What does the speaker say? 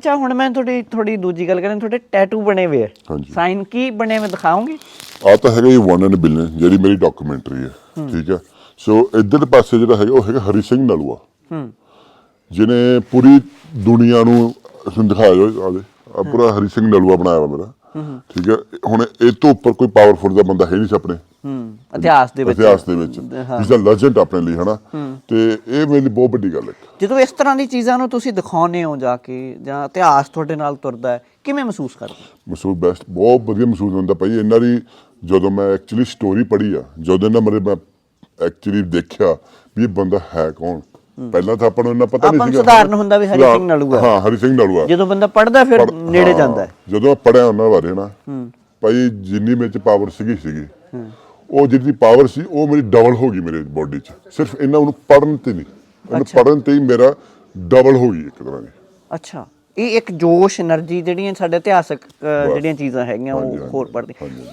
ਅੱਛਾ ਹੁਣ ਮੈਂ ਤੁਹਾਡੀ ਥੋੜੀ ਦੂਜੀ ਗੱਲ ਕਰਾਂ ਤੁਹਾਡੇ ਟੈਟੂ ਬਣੇ ਹੋਏ ਆ। ਹਾਂਜੀ। ਸਾਈਨ ਕੀ ਬਣੇ ਹੋਏ ਦਿਖਾਓਗੇ? ਆ ਤਾਂ ਹੈਗਾ ਇਹ ਵਨ ਐਂਡ ਬਿਲੀਅਨ ਜਿਹੜੀ ਮੇਰੀ ਡਾਕੂਮੈਂਟਰੀ ਹੈ ਠੀਕ ਹੈ? ਸੋ ਇੱਧਰ ਪਾਸੇ ਜਿਹੜਾ ਹੈਗਾ ਉਹ ਹੈਗਾ ਹਰੀ ਸਿੰਘ ਨਲੂਆ। ਹੂੰ। ਜਿਹਨੇ ਪੂਰੀ ਦੁਨੀਆ ਨੂੰ ਤੁਹਾਨੂੰ ਦਿਖਾਇਆ ਆਦੇ ਆ ਪੂਰਾ ਹਰੀ ਸਿੰਘ ਨਲੂਆ ਬਣਾਇਆ ਵਾ ਮੇਰਾ। ਠੀਕ ਹੈ? ਹੁਣ ਇਹ ਤੋਂ ਉੱਪਰ ਕੋਈ ਪਾਵਰਫੁਲ ਦਾ ਬੰਦਾ ਹੈ ਨਹੀਂ ਸੀ ਆਪਣੇ। ਹੂੰ ਇਤਿਹਾਸ ਦੇ ਵਿੱਚ। ਇਤਿਹਾਸ ਦੇ ਵਿੱਚ। ਇਸ ਦਾ ਲੈਜੈਂਡ ਆਪਣੇ ਲਈ ਹਨਾ? ਤੇ ਇਹ ਮੇਰੇ ਲਈ ਬਹੁਤ ਵੱਡੀ ਗੱਲ ਹੈ। ਜਦੋਂ ਇਸ ਤਰ੍ਹਾਂ ਦੀ ਚੀਜ਼ਾਂ ਨੂੰ ਤੁਸੀਂ ਦਿਖਾਉਂਦੇ ਹੋ ਜਾ ਕੇ ਜਾਂ ਇਤਿਹਾਸ ਤੁਹਾਡੇ ਨਾਲ ਤੁਰਦਾ ਹੈ ਕਿਵੇਂ ਮਹਿਸੂਸ ਕਰਦੇ? ਮਹਿਸੂਸ ਬੈਸਟ ਬਹੁਤ ਵਧੀਆ ਮਹਿਸੂਸ ਹੁੰਦਾ ਭਾਈ ਇਹਨਾਂ ਦੀ ਜਦੋਂ ਮੈਂ ਐਕਚੁਅਲੀ ਸਟੋਰੀ ਪੜ੍ਹੀ ਆ ਜਦੋਂ ਇਹਨਾਂ ਮਰੇ ਮੈਂ ਐਕਚੁਅਲੀ ਦੇਖਿਆ ਵੀ ਇਹ ਬੰਦਾ ਹੈ ਕੌਣ। ਪਹਿਲਾਂ ਤਾਂ ਆਪਾਂ ਨੂੰ ਇੰਨਾ ਪਤਾ ਨਹੀਂ ਆਪਾਂ ਨੂੰ ਸੀਗਾ। ਸਧਾਰਨ ਹੁੰਦਾ ਵੀ ਹਰੀ ਸਿੰਘ ਨਲੂਆ। ਹਾਂ ਹਰੀ ਸਿੰਘ ਨਲੂਆ। ਜਦੋਂ ਬੰਦਾ ਪੜਦਾ ਫਿਰ ਨੇੜੇ ਜਾਂਦਾ ਜਦੋਂ ਪੜਿਆ ਉਹਨਾਂ ਬਾਰੇ ਨਾ ਭਾਈ ਜਿੰਨੀ ਮੇਰੇ ਚ ਪਾਵਰ ਸੀਗੀ ਸੀਗੀ। ਉਹ ਜਿਹੜੀ ਪਾਵਰ ਸੀ ਉਹ ਮੇਰੀ ਡਬਲ ਹੋ ਗਈ ਮੇਰੇ ਬੋਡੀ 'ਚ। ਸਿਰਫ ਇਹਨਾਂ ਨੂੰ ਪੜਨ ਤੇ ਨਹੀਂ। ਇਹਨੂੰ ਅੱਛਾ। ਪੜਨ ਤੇ ਹੀ ਮੇਰਾ ਡਬਲ ਹੋ ਗਈ ਇੱਕ ਤਰ੍ਹਾਂ ਦੀ। ਅੱਛਾ। ਇਹ ਇੱਕ ਜੋਸ਼ એનર્ਜੀ ਜਿਹੜੀਆਂ ਸਾਡੇ ਇਤਿਹਾਸਕ ਜਿਹੜੀਆਂ ਚੀਜ਼ਾਂ ਹੈਗੀਆਂ ਉਹ ਹੋਰ ਹਾਂਜੀ,